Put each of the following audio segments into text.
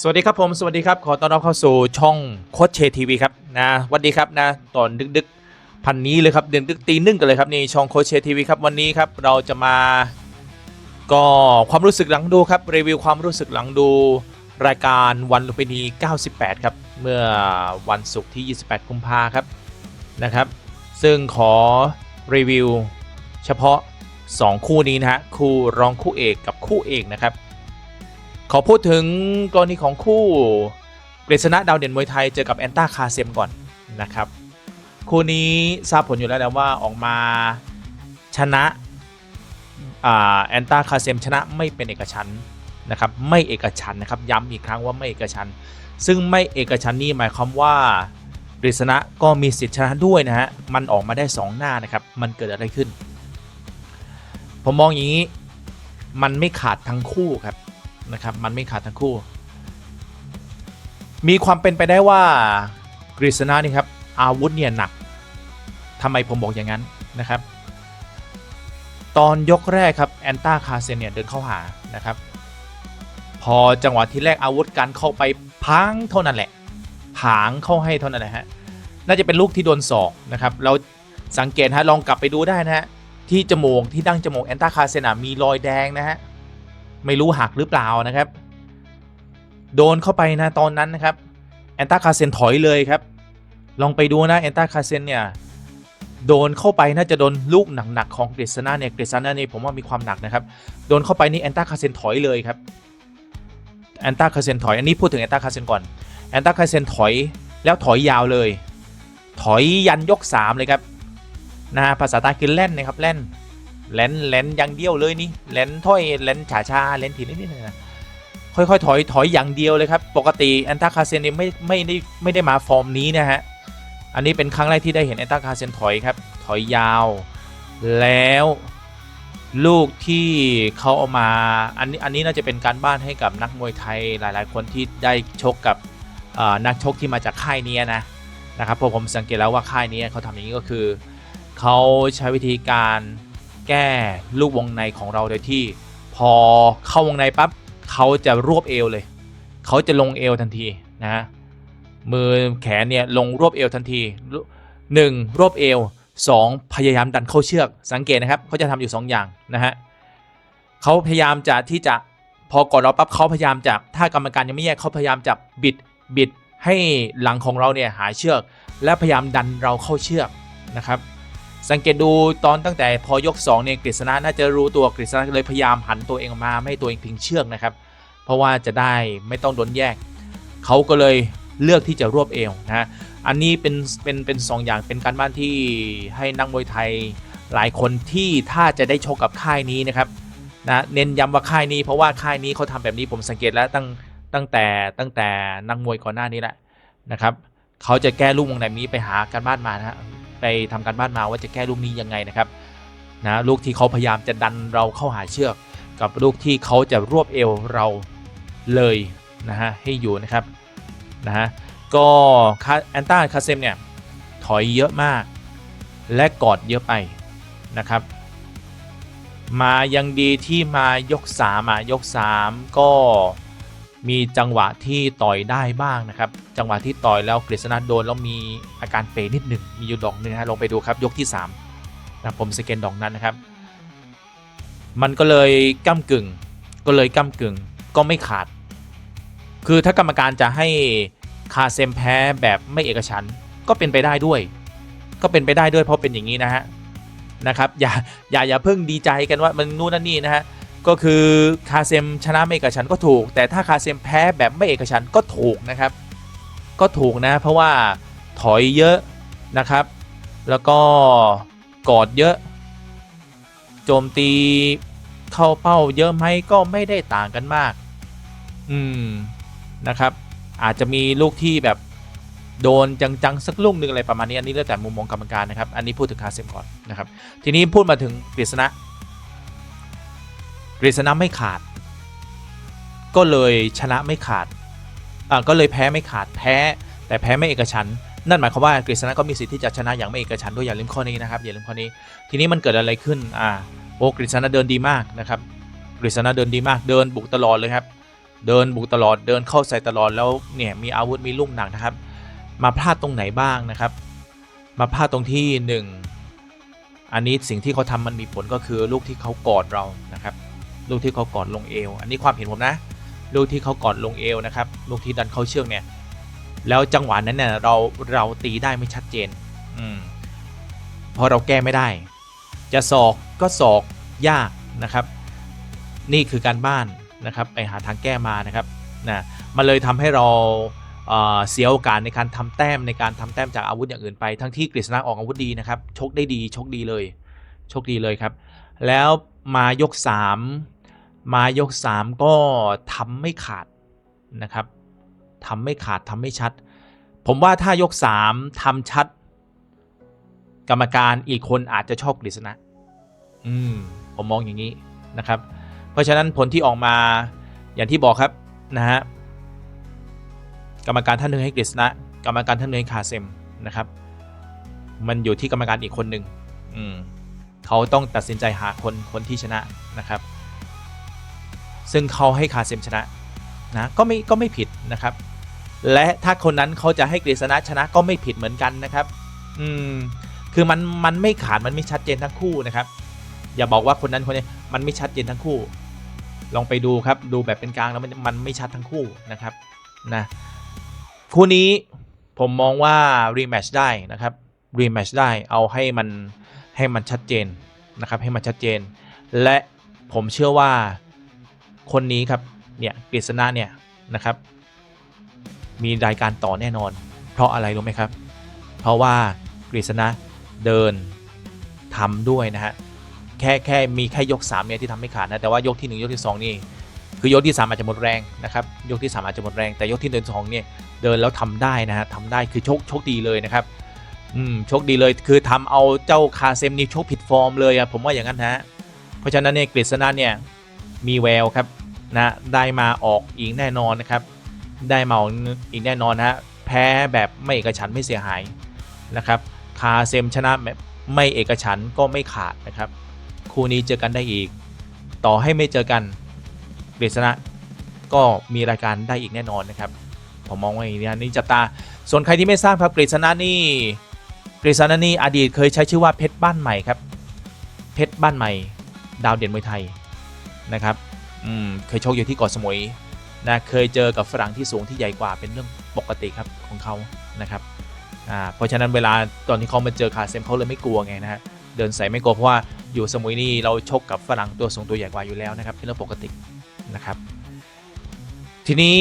สวัสดีครับผมสวัสดีครับ ขอต้อนรับเข้าสู่ช่องโคชเชทีวีครับนะสวัสดีครับนะตอนดึกๆพันนี้เลยครับเดือนดึกตีนึ่งกันเลยครับนี่ช่องโคชเชทีวีครับวันนี้ครับเราจะมาก็ความรู้สึกหลังดูครับรีวิวความรู้สึกหลังดูรายการวันลุมพินี 98 ครับเมื่อวันศุกร์ที่ 28 กุมภาครับนะครับ ซึ่งขอรีวิวเฉพาะ 2 คู่นี้นะฮะคู่รองคู่เอกกับคู่เอกนะครับ ขอพูดถึงกรณีของคู่กฤษณะดาวเด่นมวยไทยเจอกับแอนต้าคาเซมก่อนนะครับ คู่นี้ทราบผลอยู่แล้วนะว่าออกมาชนะแอนต้าคาเซมชนะไม่เป็นเอกฉันนะครับไม่เอกฉันนะครับย้ำอีกครั้งว่าไม่เอกฉัน ซึ่งไม่เอกฉันนี่หมายความว่ากฤษณะก็มีสิทธิชนะด้วยนะฮะมันออกมาได้ 2 หน้านะครับมันเกิดอะไรขึ้น ผมมองอย่างนี้มันไม่ขาดทั้งคู่ครับ นะครับมันไม่ขาดทั้งคู่ มีความเป็นไปได้ว่ากฤษณะนี่ครับอาวุธเนี่ยหนักทำไมผมบอกอย่างนั้นนะครับ ตอนยกแรกครับแอนต้าคาเซนเนี่ยเดินเข้าหานะครับ พอจังหวะที่แรกอาวุธการเข้าไปพังเท่านั้นแหละผางเข้าให้เท่านั้นแหละฮะน่าจะเป็นลูกที่โดนศอกนะครับเราสังเกตฮะลองกลับไปดูได้นะฮะที่จมูกที่ดั้งจมูกแอนต้าคาเซนมีรอยแดงนะฮะ ไม่รู้หักหรือเปล่านะครับ โดนเข้าไปนะตอนนั้นนะครับแอนตาคาเซนถอยเลยครับ ลองไปดูนะแอนตาคาเซนเนี่ยโดนเข้าไปน่าจะโดนลูกหนักๆของกฤษณะเนี่ยกฤษณะเนี่ยผมว่ามีความหนักนะครับ โดนเข้าไปนี่แอนตาคาเซนถอยเลยครับแอนตาคาเซนถอยอันนี้พูดถึงแอนตาคาเซนก่อนแอนตาคาเซนถอยแล้วถอยยาวเลย ถอยยันยก 3 เลยครับนะภาษาใต้คือแล่นนะครับแล่น แลนแลนอย่างเดียวเลยนี่แลนถ้อยแลนฉาชาแลนทีนิดนิดนะค่อยๆถอยถอยอย่างเดียวเลยครับ ปกติแอนตาคาเซนเนี่ยไม่ไม่ได้ไม่ได้มาฟอร์มนี้นะฮะ อันนี้เป็นครั้งแรกที่ได้เห็นแอนตาคาเซนถอยครับ ถอยยาว แล้วลูกที่เขาเอามาอันนี้อันนี้น่าจะเป็นการบ้านให้กับนักมวยไทยหลาย ๆ คนที่ได้ชกกับนักชกที่มาจากค่ายนี้นะนะครับเพราะผมสังเกตแล้วว่าค่ายนี้เขาทำอย่างนี้ก็คือเขาใช้วิธีการ แก้ลูกวงในของเราโดยที่ พอเข้าวงในปั๊บเขาจะรวบเอวเลย เขาจะลงเอวทันทีนะมือแขนเนี่ยลงรวบเอวทันทีหนึ่งรวบเอวสองพยายามดันเข้าเชือกสังเกตนะครับเขาจะทำอยู่สองอย่างนะฮะเขาพยายามจะที่จะพอกดเราปั๊บเขาพยายามจะถ้ากรรมการยังไม่แยกเขาพยายามจะบิดบิดให้หลังของเราเนี่ยหายเชือก และพยายามดันเราเข้าเชือกนะครับ สังเกตดูตอนตั้งแต่พอยก2เนี่ยกฤษณะน่าจะรู้ตัวกฤษณะเลยพยายามหันตัวเองออกมาไม่ให้ตัวเองพิงเชือกนะครับ เพราะว่าจะได้ไม่ต้องโดนแยก เขาก็เลยเลือกที่จะรวบเอวนะอันนี้เป็นเป็นเป็นสองอย่างเป็นการบ้านที่ให้นักมวยไทยหลายคนที่ถ้าจะได้ชกกับค่ายนี้นะครับนะเน้นย้ำว่าค่ายนี้เพราะว่าค่ายนี้เขาทำแบบนี้ผมสังเกตแล้วตั้งตั้งแต่ตั้งแต่นักมวยก่อนหน้านี้แหละนะครับเขาจะแก้ลูกวงในนี้ไปหาการบ้านมานะฮะ ไปทำการบ้านมาว่าจะแก้ลูกนี้ยังไงนะครับนะลูกที่เขาพยายามจะดันเราเข้าหาเชือก กับลูกที่เขาจะรวบเอวเราเลยนะฮะให้อยู่นะครับนะฮะก็แอนต้าคาเซมเนี่ยถอยเยอะมาก และกอดเยอะไปนะครับ มายังดีที่มายก3อะยก 3 ก็ มีจังหวะที่ต่อยได้บ้างนะครับ จังหวะที่ต่อยแล้วกฤษณะโดนแล้วมีอาการเปนิดหนึ่งมีอยู่ดอกหนึงนะฮะลองไปดูครับยกที่3นะผมสแกนดอกนั้นนะครับ มันก็เลยก้ากึ่ง ก็เลยก้ากึ่งก็ไม่ขาด คือถ้ากรรมการจะให้คาเซมแพ้แบบไม่เอกฉันก็เป็นไปได้ด้วย ก็เป็นไปได้ด้วยเพราะเป็นอย่างนี้นะฮะนะครับอย่าอย่าอย่าเพิ่งดีใจกันว่ามันนู่นนั่นนี่นะฮะ ก็คือคาเซมชนะไม่เอกฉันก็ถูก แต่ถ้าคาเซมแพ้แบบไม่เอกฉันก็ถูกนะครับ ก็ถูกนะเพราะว่าถอยเยอะนะครับ แล้วก็กอดเยอะ โจมตีเข้าเป้าเยอะไหมก็ไม่ได้ต่างกันมาก อืมนะครับ อาจจะมีลูกที่แบบโดนจัง ๆ สักลูกหนึ่งอะไรประมาณนี้อันนี้แล้วแต่มุมมองกรรมการนะครับ อันนี้พูดถึงคาเซมก่อนนะครับ ทีนี้พูดมาถึงกฤษณะ กฤษณะไม่ขาด ก็เลยชนะไม่ขาดอ่าก็เลยแพ้ไม่ขาดแพ้ แต่แพ้ไม่เอกฉันนั่นหมายความว่ากฤษณะก็มีสิทธิ์ที่จะชนะอย่างไม่เอกฉันด้วยอย่าลืมข้อนี้นะครับอย่าลืมข้อนี้ ทีนี้มันเกิดอะไรขึ้นอ่าโอ้กฤษณะเดินดีมากนะครับกฤษณะเดินดีมากเดินบุกตลอดเลยครับเดินบุกตลอดเดินเข้าใส่ตลอดแล้วเนี่ยมีอาวุธมีลูกหนักนะครับ มาพลาดตรงไหนบ้างนะครับ มาพลาดตรงที่หนึ่งอันนี้สิ่งที่เขาทำมันมีผลก็คือลูกที่เขากอดเรานะครับ ลูกที่เขากอดลงเอว อันนี้ความเห็นผมนะ ลูกที่เขากอดลงเอวนะครับ ลูกที่ดันเข้าเชือกเนี่ย แล้วจังหวะนั้นเนี่ยเราเราตีได้ไม่ชัดเจน อืมเพราะเราแก้ไม่ได้ จะศอกก็ศอกยากนะครับ นี่คือการบ้านนะครับไปหาทางแก้มานะครับนะมันเลยทำให้เราเเสียโอกาสในการทำแต้มในการทำแต้มจากอาวุธอย่างอื่นไปทั้งที่กฤษณะออกอาวุธดีนะครับ ชกได้ดีชกดีเลย ชกดีเลยครับ แล้วมายก 3 มายก 3 ก็ทำไม่ขาดนะครับทำไม่ขาดทำไม่ชัด ผมว่าถ้ายก 3ทำชัด กรรมการอีกคนอาจจะชอบกฤษณะ อืม ผมมองอย่างนี้นะครับ เพราะฉะนั้นผลที่ออกมาอย่างที่บอกครับนะฮะกรรมการท่านหนึ่งให้กฤษณะ กรรมการท่านหนึ่งให้คาเซมนะครับ มันอยู่ที่กรรมการอีกคนหนึ่งอืมเขาต้องตัดสินใจหาคนคนที่ชนะนะครับ ซึ่งเขาให้คาเซมชนะนะก็ไม่ก็ไม่ผิดนะครับ และถ้าคนนั้นเขาจะให้กฤษณะชนะก็ไม่ผิดเหมือนกันนะครับ อืมคือมันมันไม่ขาดมันไม่ชัดเจนทั้งคู่นะครับ อย่าบอกว่าคนนั้นคนนี้มันไม่ชัดเจนทั้งคู่ ลองไปดูครับดูแบบเป็นกลางแล้วมันมันไม่ชัดทั้งคู่นะครับนะคู่นี้ผมมองว่ารีแมชได้นะครับรีแมชได้เอาให้มันให้มันชัดเจนนะครับให้มันชัดเจน และผมเชื่อว่า คนนี้ครับเนี่ยกฤษณะเนี่ยนะครับ มีรายการต่อแน่นอน เพราะอะไรรู้ไหมครับ เพราะว่ากฤษณะเดินทำด้วยนะฮะแค่แค่มีแค่ยก3เนี่ยที่ทำไม่ขาดนะแต่ว่ายกที่ 1 ยกที่ 2 นี่คือยกที่ 3 อาจจะหมดแรงนะครับยกที่ 3 อาจจะหมดแรงแต่ยกที่1 2เนี่ยเดินแล้วทำได้นะฮะทำได้คือโชคโชคดีเลยนะครับอืมโชคดีเลยคือทำเอาเจ้าคาเซมนี่โชคผิดฟอร์มเลยอะผมว่าอย่างนั้นนะฮะเพราะฉะนั้นเนี่ยกฤษณะเนี่ย มีแววครับนะได้มาออกอีกแน่นอนนะครับ ได้มาออกอีกแน่นอนนะฮะแพ้แบบไม่เอกฉันไม่เสียหายนะครับคาเซมชนะไม่เอกฉันก็ไม่ขาดนะครับ คู่นี้เจอกันได้อีก ต่อให้ไม่เจอกันเบสนะก็มีรายการได้อีกแน่นอนนะครับผมมองว่าอย่างนี้นี่จับตา ส่วนใครที่ไม่ทราบครับกฤษณะนี่กฤษณะนี่อดีตเคยใช้ชื่อว่าเพชรบ้านใหม่ครับ เพชรบ้านใหม่ ดาวเด่นมวยไทย นะครับอืมเคยชกอยู่ที่เกาะสมุยนะเคยเจอกับฝรั่งที่สูงที่ใหญ่กว่าเป็นเรื่องปกติครับของเขานะครับอ่าเพราะฉะนั้นเวลาตอนที่เขามาเจอคาเซมเขาเลยไม่กลัวไงนะฮะเดินใส่ไม่กลัวเพราะว่าอยู่สมุยนี่เราชกกับฝรั่งตัวสูงตัวใหญ่กว่าอยู่แล้วนะครับเป็นเรื่องปกตินะครับ ทีนี้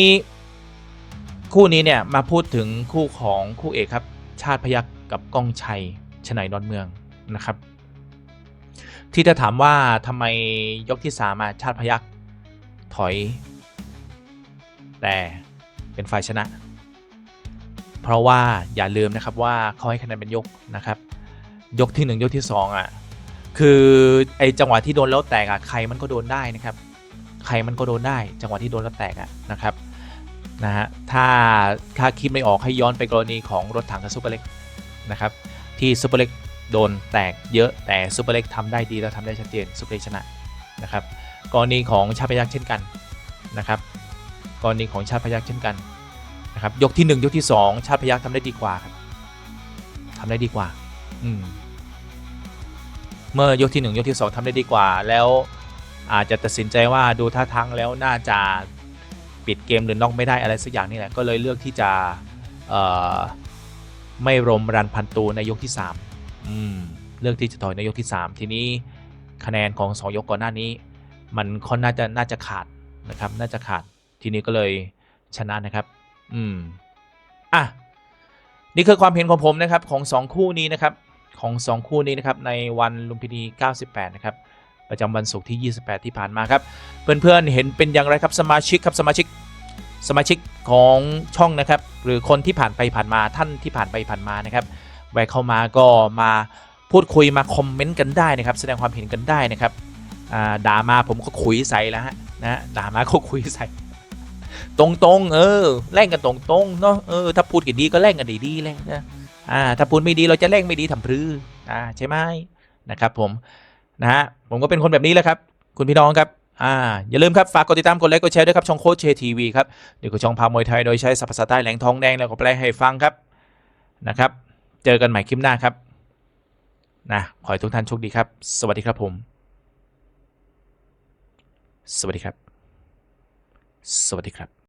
คู่นี้เนี่ยมาพูดถึงคู่ของคู่เอกครับชาติพยักกับก้องชัยชนัยดอนเมืองนะครับ ที่จะถามว่าทำไมยกที่สามมาชาติพยักถอย แต่เป็นฝ่ายชนะ เพราะว่าอย่าลืมนะครับว่าเขาให้คะแนนเป็นยกนะครับ ยกที่ 1 ยกที่ 2อะคือไอจังหวะที่โดนแล้วแตกอะใครมันก็โดนได้นะครับ ใครมันก็โดนได้ จังหวะที่โดนแล้วแตกอะนะครับนะฮะถ้าถ้าคิดไม่ออกให้ย้อนไปกรณีของรถถังกับซูเปอร์เล็กนะครับที่ซูเปอร์เล็ก โดนแตกเยอะแต่ซูเปอร์เล็กทำได้ดีแล้วทำได้ชัดเจนซูเปอร์เล็กชนะนะครับกรณีของชาติพยักษ์เช่นกันนะครับกรณีของชาติพยักษ์เช่นกันนะครับยกที่ 1 ยกที่ 2 ชาติพยักษ์ทำได้ดีกว่าครับทำได้ดีกว่าอืมเมื่อยกที่ 1 ยกที่ 2ทำได้ดีกว่า แล้วอาจจะตัดสินใจว่าดูท่าทางแล้วน่าจะปิดเกมหรือน็อกไม่ได้อะไรสักอย่างนี่แหละก็เลยเลือกที่จะไม่รมรันพันตูในยกที่3อืม เลือกที่จะถอยในยกที่ 3 ทีนี้คะแนนของ 2 ยกก่อนหน้านี้ มันค่อนน่าจะน่าจะขาดนะครับ น่าจะขาดทีนี้ก็เลยชนะนะครับ อืมอะนี่คือความเห็นของผมนะครับของ 2 คู่นี้นะครับของ 2 คู่นี้นะครับในวันลุมพินี 98 นะครับประจำวันศุกร์ที่ 28 ที่ผ่านมาครับ เพื่อนๆเห็นเป็นอย่างไรครับสมาชิกครับสมาชิกสมาชิกของช่องนะครับ หรือคนที่ผ่านไปผ่านมาท่านที่ผ่านไปผ่านมานะครับ แวะเข้ามาก็มาพูดคุยมาคอมเมนต์กันได้นะครับ แสดงความเห็นกันได้นะครับด่ามาผมก็คุยใส่แล้วฮะนะด่ามาก็คุยใส่ ตรงๆ เออแล่งกันตรงๆเนาะเออถ้าพูดกันดีก็แล่งกันดีๆแหละนะอ่าถ้าพูดไม่ดีเราจะแล่งไม่ดีทำพรืออ่าใช่ไหมนะครับ ผมนะฮะผมก็เป็นคนแบบนี้แหละครับ คุณพี่น้องครับอ่าอย่าลืมครับ ฝากกดติดตามกดไลค์กดแชร์ด้วยครับช่องโค้ชเชทีวีครับเดี๋ยวก็ช่องพามวยไทยโดยใช้สัพภาษาใต้แหลงทองแดงแล้วก็แปลให้ฟังครับนะครับ เจอกันใหม่คลิปหน้าครับนะขอให้ทุกท่านโชคดีครับ สวัสดีครับผม สวัสดีครับ สวัสดีครับ